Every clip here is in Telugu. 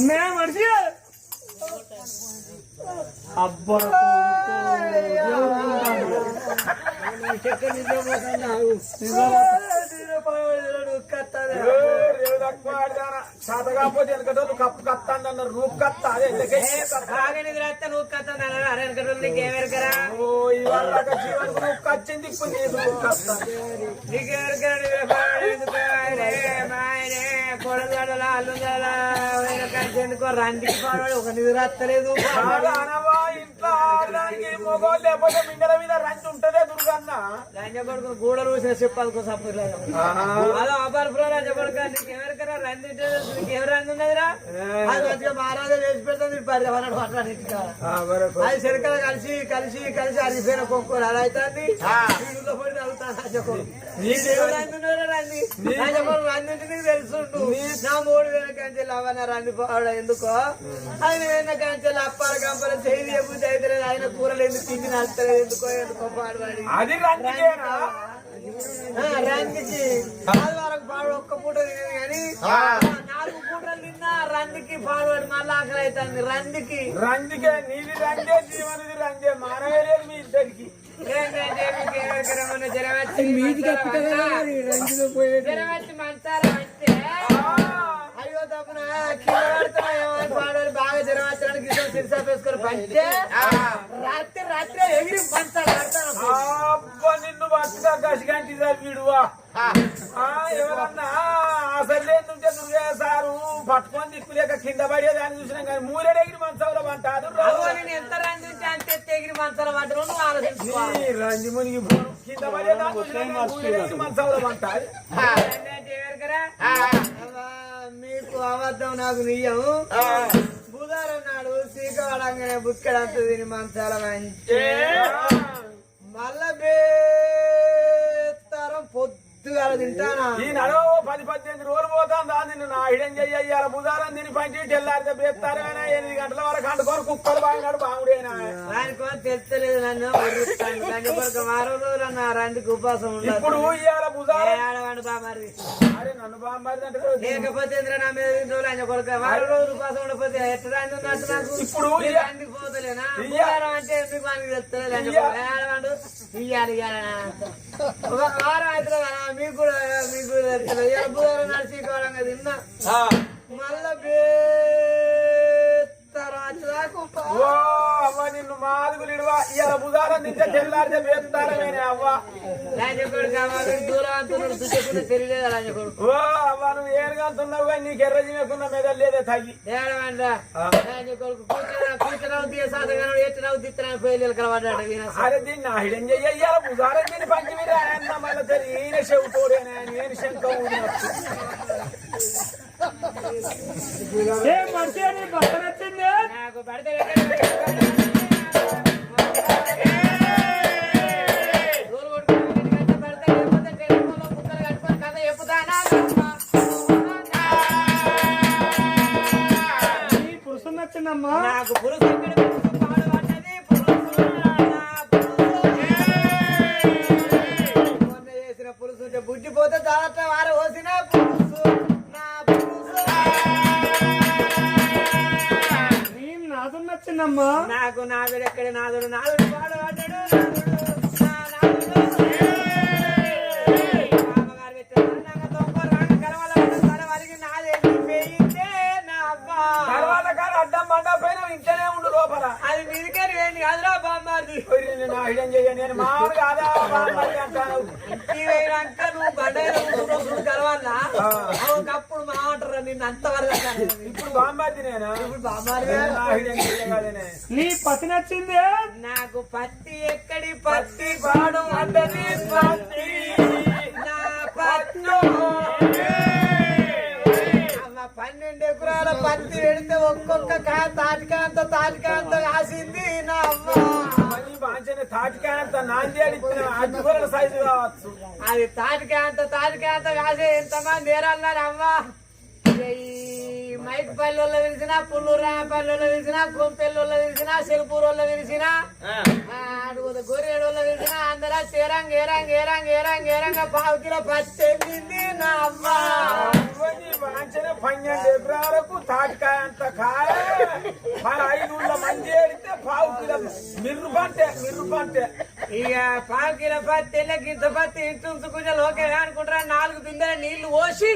నే మనిషి. అబ్బా. చేత కాకపోతే వెనకటోళ్ళు కప్పు కత్తాను అన్నారు రూపు కత్త అదే దాకా జీవనకు రూపు కచ్చింది ఇప్పుడు రండికి పాడు ఒక బాగా అనవా ఇంట్లో ఆడడానికి మొగోళ్ళు లేకపోతే మింగల మీద రంచి ఉంటదే దుర్గన్న. లంజ కొడుకు గూడ రోజున చెప్పాలి సప్పుడు అదో అపరపురం అది సరికల కలిసి కలిసి కలిసి అరిపోయిన కొనుక్కోరు అలా నీకు తెలుసుంటు నా మూడు వేల కంచెలు అవన్న రంది పోవడం ఎందుకో? ఆయన వేల కంచెలు అప్పాల కంపల చేయి అయితే ఆయన కూరలు ఎందుకు తిండి నచ్చలేదు ఎందుకో ఎందుకో పాడవాడి రందికి ఆదివారం పాడు ఒక్క పూట తినేది కానీ నాలుగు పూటలు తిన్నా రందికి పాడువాడు మళ్ళీ ఆకలి అవుతుంది రందికి రంజికే నీది రంజే జీవనది లేదు మీ ఇద్దరికి. జ్వరం వచ్చి మంచారా అంటే అయ్యో తప్పున కింద పాడాలి బాగా కింద సిరిసా వేసుకొని పంటే రాత్రి రాత్రి ఎగిరి అబ్బా నిన్ను బతుగా గసిగంటి వీడువా? ఎవరన్నా అసలు లేదంటే నువ్వే సారు పట్టుకొని దిక్కులేక కింద పడేదాన్ని చూసినాం కానీ మూరెడెగిరి మంచంలో పంటారు ఎంత ఉంటే అంతే ఎగిరి మంచాలు పడ్డాను నువ్వు ఆలోచించుకోవాలి ఈ రంజి మునిగి. కింద పడేదాన్ని చూసినాం మూరెడెగిరి మంచంలో పంటారు మీకు అబద్ధం నాకు నియ్యము. శ్రీకాళంగానే బుక్కడంత తిని మంచాల మంచి. మళ్ళా బేత్తరం పొద్దుగా తింటానా? పది పద్దెనిమిది రోజులు పోతాందా. నిన్ను నా హిడం చెయ్యాల బుధారం తిని పంచి తెల్లారితే బేస్తారేనా ఎనిమిది గంటల వరకు అంటుకొని కుక్కలు బాగినాడు బాగుడేనా దానికో తెలుస్తలేదు నన్ను. దాని వారం రోజులు అన్న ఉపాసం ఉండదు ఇప్పుడు ఇవాళ బుధారం బామారి అరే నన్ను లేకపోతే నా మీద రెండు రోజులు ఆయన కొడుకు వారం రోజులు ఉపాసం ఉండకపోతే ఎట్లా ఇప్పుడు పోతలేనా? అంటే ఎందుకు మనకి తెలుస్తలేదు? ఇయ్యాలి. ఒక వారం అయితే కదా మీకు కూడా మీకు కూడా బుధవారం నాడు శ్రీకాళంగా తిన్నా. మళ్ళా అవ్వ నిన్ను మాదుగులు ఇడవా. ఇవాళ బుధారం తింటే తెల్లారితే బేస్తారమేనే అవ్వ. రాజకోడు కావాలి దూరం అంటున్నాడు దుచ్చకుండా తెలియలేదు రాజకోడు ఓ అవ్వ నువ్వు ఏరుగంటున్నావు కానీ నీకు ఎర్ర జీవకున్న మీద లేదే తగ్గి అరే దీన్ని నా హిడం చెయ్య ఇవాళ బుధారం తిని పంచి మీద మళ్ళీ తెలి ఈయన చెబుతోడేనా నేను శంకం నాకు పడితే మొన్న చేసిన పురుషు బుడ్డిపోతే దాంట్లో వారు పోసిన పురుషు నా నాదు నచ్చిందమ్మా నాకు నాదుడు ఎక్కడ నాదుడు నాదుడు పాడు పడ్డాడు నాదుడు కాదురా నేను మామూలు కాదా అంటాను. ఇవేనాక నువ్వు కలవాలా? ఒకప్పుడు మా అంటారు నిన్ను అంతవరకు ఇప్పుడు బామ్మది నేనా? ఇప్పుడు బామ్మారి నా హిడం చెయ్యగానే. నీ పతి నచ్చింది? నాకు పత్తి ఎక్కడి పత్తి? పాడు అంటది పత్తి. నా పత్ను. పత్తి పెడితే ఒక్కొక్క కా తాటికాంత తాటికాంత కాసింది. నా అమ్మ. తాటికాయంత నాందేడి సైజు కావచ్చు. అది తాటికాంత తాటికాంత కాసే ఎంతమంది ఏరన్నారు అమ్మ? మైక్ పల్లెల్లో విరిసిన పుల్లూరు రామపల్లెల్లో విరిసిన కొంపెల్లలో విరిసిన సిరుపూరులో విరిసిన గొర్రెడోళ్ళ అందరూ చేరంగ ఏరంగ ఏరంగ ఏరంగ ఏరంగ పావు కిలో నా అమ్మ వాంఛన పన్నెండు ఎకరాలకు తాటికాయ అంత కాయ. మన ఐదుళ్ళ మంది ఏడితే పావు కిలో మిర్రు పంటే మిర్రు పంటే. ఇక పావు కిలో పత్తి ఇంత పత్తి ఇట్టుంచుకుంటే ఓకే అనుకుంటారా? నాలుగు బిందెల నీళ్ళు పోసి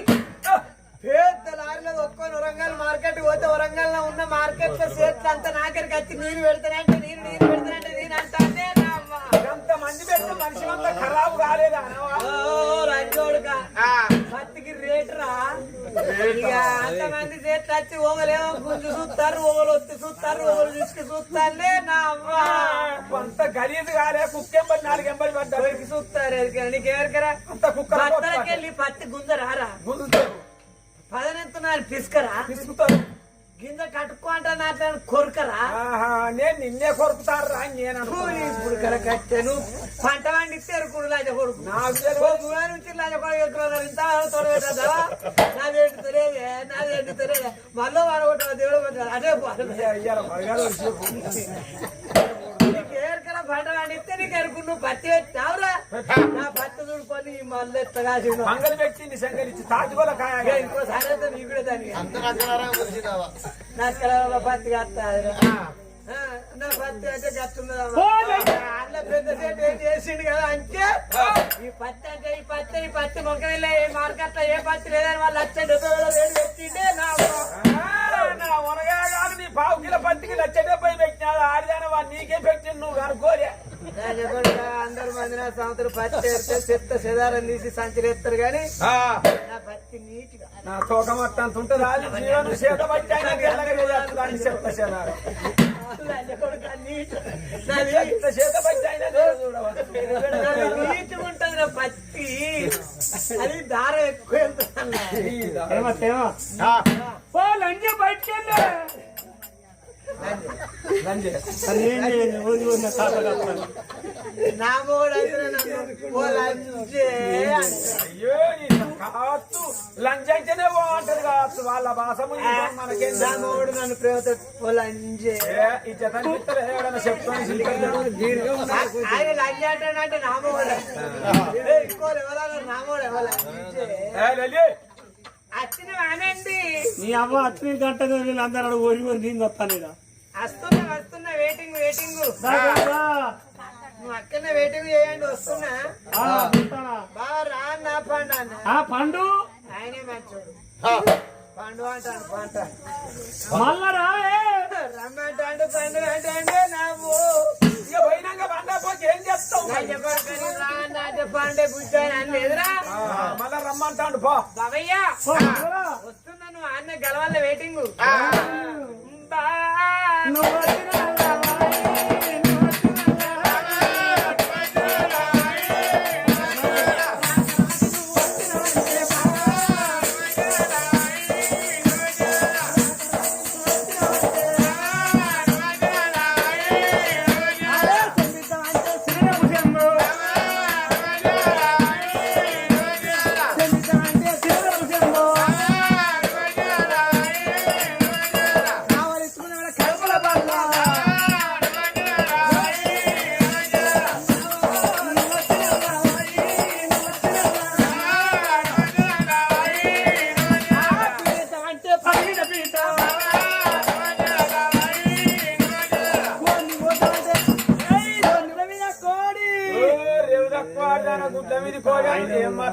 పెద్ద లారీలో ఒక్కొని వరంగల్ మార్కెట్ పోతే వరంగల్లో ఉన్న మార్కెట్లో చేతులు అంతా నాకరికి వచ్చి నీరు పెడతానంటే నీరు నీరు పెడతానంటే నేను అంటానే ఎంత మంది పెడితే మనిషి అంతా ఖరాబు కాలేదా పత్తికి రేటు రా. అంతమంది చేతులు వచ్చి ఓవలేమో గుంజు చూస్తారు ఓవలు వచ్చి చూస్తారు ఓవలు చూసుకు చూస్తానే నా అమ్మ కొంత గలీజు కాలే కుక్కెంబడి నాలుగు ఎంబడి పడ్డా ఎవరికి చూస్తారు నీకెవరికరా అంత కుక్క పత్తి గుంజరారా? గుంజుతారు పదనెత్తున్నారు పిసుకరా? పిసుకుతారు. అంటే కొరకరా? నేను నిన్నే కొరుకుతారా నేను అనుకున్నా. ఇప్పుడు కల కట్టాను. పంట పండిస్తే ఎరుకుడు లాజ కొడుకు. నుంచి లాజ కొడుకు ఇంత తొలగదా తెలియదే నాదేంటి తెలియదే మళ్ళీ వాడగొట్ట దేవుడు అదే. నీకు పంట పండిస్తే నీకు ఎరుకు నువ్వు పత్తి పెట్టావురా నా పత్తి చూడుకొని మళ్ళీ ఎత్తగా మంగళ వ్యక్తిని సంగరించి ఇంకోసారి అయితే కూడా దానికి. అంత నక్కలారా గురిసినావా నా కళ పత్తి కత్తాదిరా ఆ, నా పత్తి అంటే అన్న పెద్ద ఏం చేసిండు కదా అంటే ఈ పత్తి అంటే ఈ పత్తి ఈ పత్తి మొక్కలు ఏ మార్కెట్లో ఏ పత్తి లేదని వాళ్ళు వచ్చే డెబ్బై వేల వేలు పెట్టిండే నా నా ఉనగాడు నీ పావు కిలో పత్తికి లచ్చ డెబ్బై పెట్టినాడు ఆడిదాన వాడు నీకే పెట్టిండు నువ్వు అనుకోలే. రాజగొండ అందరు మంది నా సంవత్సరం పత్తి వేస్తే చెత్త సెదారం తీసి సంచలేస్తారు కానీ నా పత్తి నీట్గా నా తోక మొత్తం ఉంటుందా అది జీవనం చేత రాజగొండ నీట్. ఇంత చేత ఉంటుంది నా పత్తి అది దారం ఎక్కువ లంజ బయటకెళ్ళే అది ఏం చేయండి ఊరి ఊరిన తాత కట్టాలి నా. అయ్యో నీ కావచ్చు లంచ్ అయితేనే బాగుంటది కావచ్చు వాళ్ళ భాషము మనకేం నన్ను ప్రేమతో ఓ లంచే ఈ జతని చెప్తాను ఆయన లంచ్ అంటాడంటే నా మొగుడు. ఏ, ఇంకో ఎవరన్నా నా మొగుడు ఎవరు లంచే వచ్చిన వానండి నీ అవ్వ అచ్చిన గంట వీళ్ళందరూ ఊరి నేను వస్తున్నా వస్తున్నా వెయిటింగ్ వెయిటింగ్. నువ్వు అక్కడనే వెయిటింగ్ చేయండి వస్తున్నా? బాగా రా నా పండు అన్న. ఆ పండు. ఆయనే మంచోడు పండు అంటాను పంట మళ్ళా రా ఏ. రమ్మంటాడు పండు అంటే నాకు ఇక పోయినాక పండకపోతే ఏం చేస్తావు? మరి? అంటే పండే బుజ్జాని అని ఎదురా? ఆ, మళ్ళా రమ్మంటాడు పో. బాబయ్య.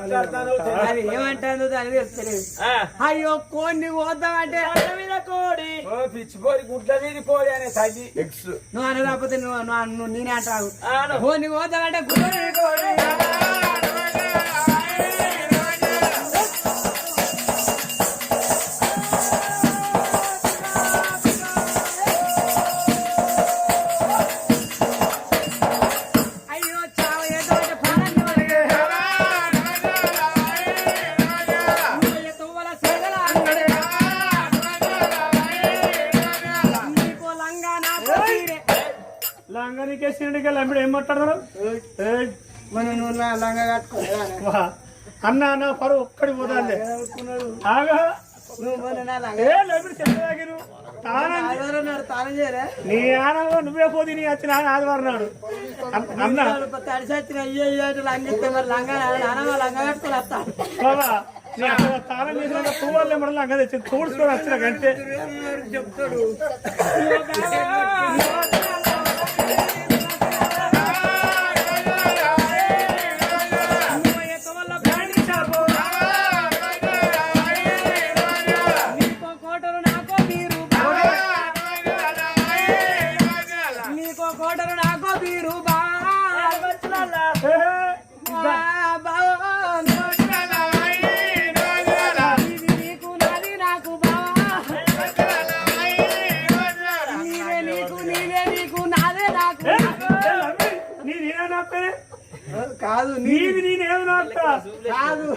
మాట్లాడతాను అది ఏమంటాను దాని తెలుస్తలేదు అయ్యో కోడిని పోద్దామంటే మీద కోడి. ఓ పిచ్చిపోయి గుడ్ల మీద కోడి అనే తల్లి. ఎక్స్ నువ్వు అనకపోతే నువ్వు నేనే అంటావు. కోడిని పోద్దామంటే మీద కోడి. మాట్లాడతారు మనం. అన్న అన్న పరు ఒక్కడి పోతాండి ఆగా. నా ఆనందం నువ్వే పోతే నీ వచ్చిన ఆదివారం నాడు. అన్న- అయ్యేటి లంగిస్తే మరి లంగా నానమ్మ కాదు నీది. నేనేమి కాదు.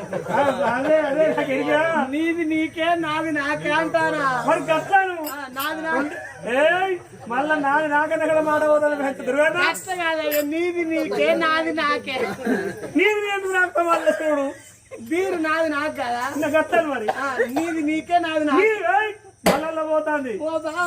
అదే అదే నాకు ఎరిగా నీది నీకే నాది నాకే అంటారా మరి ఆ, నాది నాకు ఏయ్ మళ్ళా నాది నాకన్నా కూడా మాట కాదయ్య నీది నీకే నాది నాకే. నీది ఎందుకు నాపుతా మళ్ళీ చూడు? బీరు నాది నాకు కదా. ఇంకా గట్లాను మరి? నీది నీకే నాది నాకు. మళ్ళా పోతాంది. బా